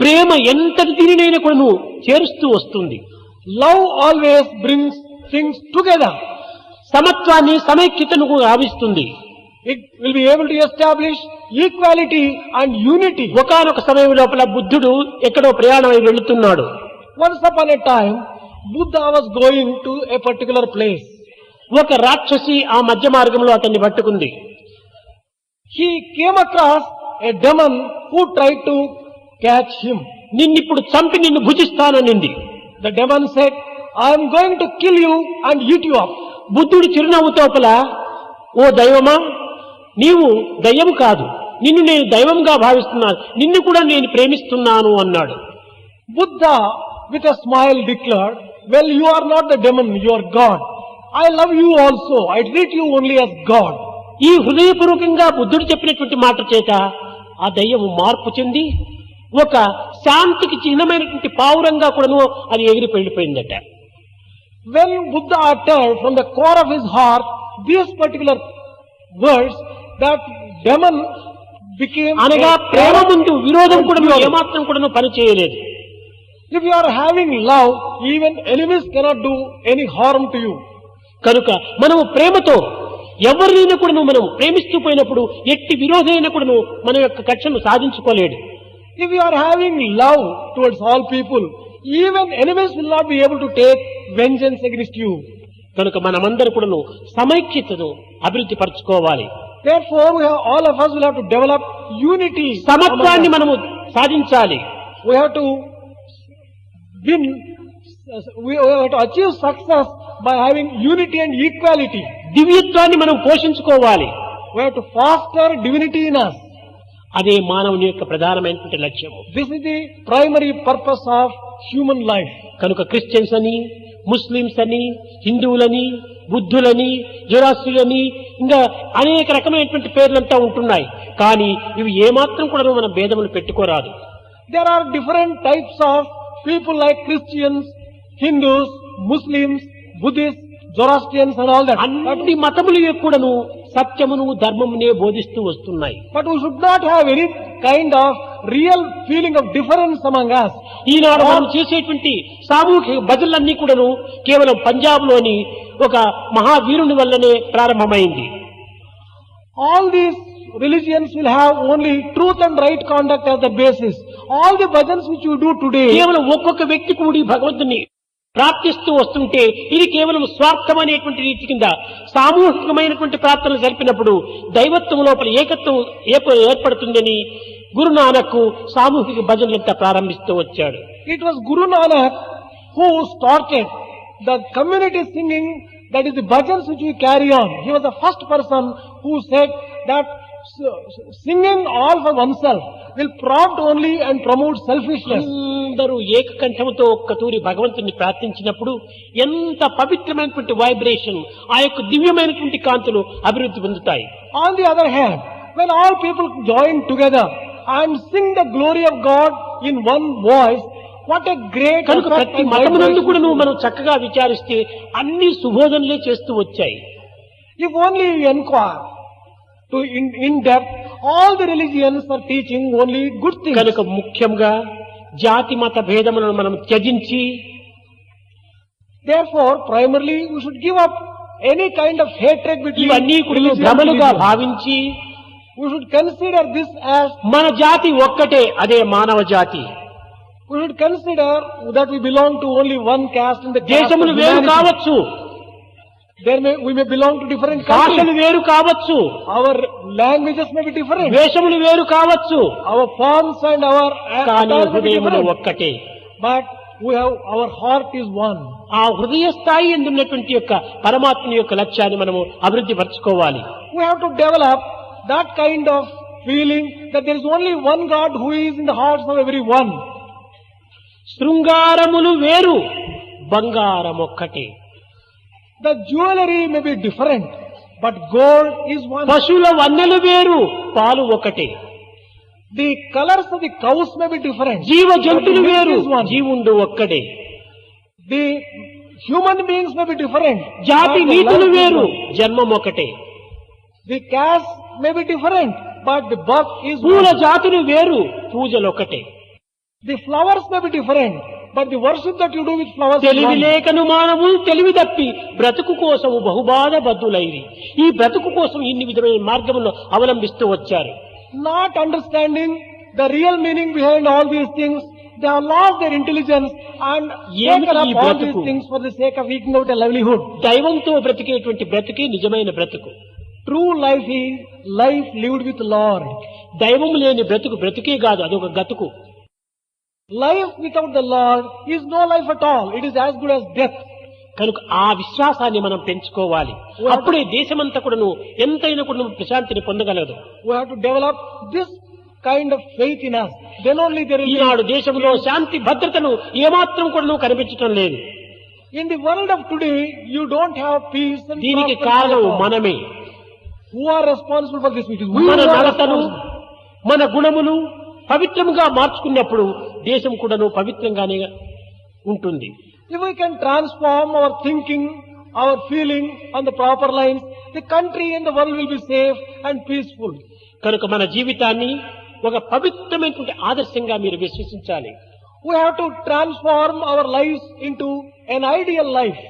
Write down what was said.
ప్రేమ ఎంత తిరినైనా కూడా నువ్వు చేరుస్తూ వస్తుంది. Love always brings things together సమత్వాన్ని సమైక్యతను ఆవిస్తుంది it will be able to establish equality and unity ఒకనొక సమయం లోపల బుద్ధుడు ఎక్కడో ప్రయాణం అయి వెళుతున్నాడు. Once upon a time Buddha was going to a particular place ఒక రాక్షసి ఆ మధ్య మార్గంలో అతన్ని పట్టుకుంది. He came across a demon who try to catch him నిన్నిప్పుడు చంపి నిన్ను భుజిస్తాను నింది the demon said I'm going to kill you and eat you బుద్ధుడు చిరునవ్వుతో ఓ దైవమా నీవు దయ్యం కాదు. నిన్ను నేను దైవంగా భావిస్తున్నాను. నిన్ను కూడా నేను ప్రేమిస్తున్నాను అన్నాడు. Buddha with a smile declared well you are not the demon your God I love you also I treat you only as God ఈ హృదయపూర్వకంగా బుద్ధుడు చెప్పినటువంటి మాట చేత ఆ దయ్యము మార్పు చెంది ఒక శాంతికి చిహ్నమైనటువంటి పావురంగా కూడాను అది ఎగిరి వెళ్ళిపోయిందట Buddha uttered from the core of his heart these particular words, that demon became. అనగా ప్రేమ ముందు విరోధం కూడా. ఏమాత్రం కూడా పని చేయలేదు If you are having love, even enemies cannot do any harm to you. కనుక మనము ప్రేమతో ఎవరినైనా కూడా మనం ప్రేమిస్తూ పోయినప్పుడు ఎట్టి విరోధైనా కూడా మన యొక్క కక్షను సాధించుకోలేడు If you are having love towards all people, even enemies will not be able to take vengeance against you. కనుక మనమందరం కూడాను సమైక్యతను అభివృద్ధి పరచుకోవాలి Therefore, we have, all of us will have to develop unity. సమత్వాన్ని. మనము సాధించాలి We have to win, we we have to achieve success by having unity and equality. దివ్యత్వాన్ని మనం పోషించుకోవాలి We have to foster divinity in us. అదే మానవుని యొక్క ప్రధానమైనటువంటి లక్ష్యం this is the primary purpose of human life కనుక క్రిస్టియన్స్ అని Muslims అని హిందువులని బుద్ధులని జురాస్తులని ఇంకా అనేక రకమైనటువంటి పేర్లంతా ఉంటున్నాయి. కానీ ఇవి ఏమాత్రం కూడా మనం భేదములు పెట్టుకోరాదు. There are different types of people like Christians Hindus Muslims Buddhist Zoroastrians అన్ని మతములు కూడాను సత్యమును ధర్మమునే బోధిస్తూ వస్తున్నాయి. But we should not have any kind of real feeling of difference among ఈనాడు మనం చేసేటువంటి సామూహిక భజనలన్నీ కూడాను కేవలం పంజాబ్లోని ఒక మహావీరుని వల్లనే ప్రారంభమైంది. All these religions will have only truth and right conduct the basis all the bhajans which you do today కేవలం ఒక్కొక్క వ్యక్తి కూడి భగవంతుని ప్రార్థిస్తూ వస్తుంటే ఇది కేవలం స్వార్థం అనేటువంటి రీతి కింద సామూహికమైనటువంటి ప్రార్థనలు జరిపినప్పుడు దైవత్వం లోపల ఏకత్వం ఏర్పడుతుందని గురునానక్ సామూహిక భజనంత ప్రారంభిస్తూ వచ్చాడు. It was Guru Nanak who started the community singing that is bhajan which you carry on he was the first person who set that singing all for one self will prompt only and promote selfishness అందరూ ఏకకంఠముతో ఒక్కతూరి భగవంతుని ప్రార్థించినప్పుడు ఎంత పవిత్రమైనటువంటి vibration ఆ యొక్క దివ్యమైనటువంటి కాంతులు అభివృద్ధి పొందుతాయి. On the other hand when all people join together and sing the glory of God in one voice what a great కనుక ప్రతి మతమునందు కూడా నువ్వు మనం చక్కగా విచారిస్తే అన్ని సుబోధనలే చేస్తూ వచ్చాయి. If only enquire to in in depth all the religions are teaching only good thing కనుక ముఖ్యంగా జాతి మత భేదములను మనం త్యజించి there primarily you should give up any kind of hatred ఇవన్నీ కూడా భ్రమలుగా భావించి you should consider this as మన జాతి ఒక్కటే అదే మానవ జాతి. You should consider that we belong to only one caste దేశములు వేరు కావచ్చు. డిఫరెంట్ భాషలు వేరు కావచ్చు. Our languages may be different వేషములు వేరు కావచ్చు. అవర్ ఫార్మ్స్ అండ్ అవర్ హృదయములు ఒక్కటే. But our heart is one ఆ హృదయ స్థాయి ఎందున్నటువంటి యొక్క పరమాత్మ యొక్క లక్ష్యాన్ని మనము అభివృద్ధి పరచుకోవాలి. We have to develop that kind of feeling that there is only one God who is in the heart of everyone శృంగారములు వేరు బంగారం ఒక్కటే the jewellery may be different but gold is one పశువుల వన్నెలు వేరు పాలు ఒకటే. The colours the cows may be different జీవ జంతువులు వేరు జీవుండు ఒక్కటే the human beings may be different జాతి నీతులు వేరు జన్మం ఒకటే. The caste may be different but the birth is మూల జాతులు వేరు పూజలు ఒకటే. The flowers may be different but the worship that you do with flowers తెలివి లేకను మానవు తెలివి తప్పి బ్రతుకు కోసం బహుబాధ బద్దులైరి. ఈ బ్రతుకు కోసం ఇన్ని విధమైన మార్గములను అవలంబిస్తూ వచ్చారు. Not understanding the real meaning behind all these things they are lose their intelligence and all these things for the sake of eking out livelihood దైవంతో బ్రతికేటువంటి బ్రతికే నిజమైన బ్రతుకు. ట్రూ లైఫ్ ఈ లైఫ్ లివ్డ్ విత్ లార్డ్ దైవం లేని బ్రతుకు బ్రతికే కాదు అది ఒక గతుకు. Life without the Lord is no life at all it is as good as death కనుక ఆ విశ్వాసాన్ని మనం పెంచుకోవాలి. అప్పుడే దేశమంతా కూడా నువ్వు ఎంతైనా కూడా నువ్వు ప్రశాంతిని పొందగలదు. Develop this kind of faith in then only there ఈనాడు దేశంలో శాంతి భద్రతను ఏమాత్రం కూడా నువ్వు కనిపించడం లేదు in the world of today you don't have peace దీనికి కారణం మనమే. Who are responsible for this మన నలతను మన గుణమును పవిత్రముగా మార్చుకున్నప్పుడు దేశం కూడాను పవిత్రంగానే ఉంటుంది. If you can transform our thinking our feeling on the proper lines the country in the world will be safe and peaceful కనుక మన జీవితాన్ని ఒక పవిత్రమైనటువంటి ఆదర్శంగా మీరు విశ్వసించాలి. We have to transform our life into an ideal life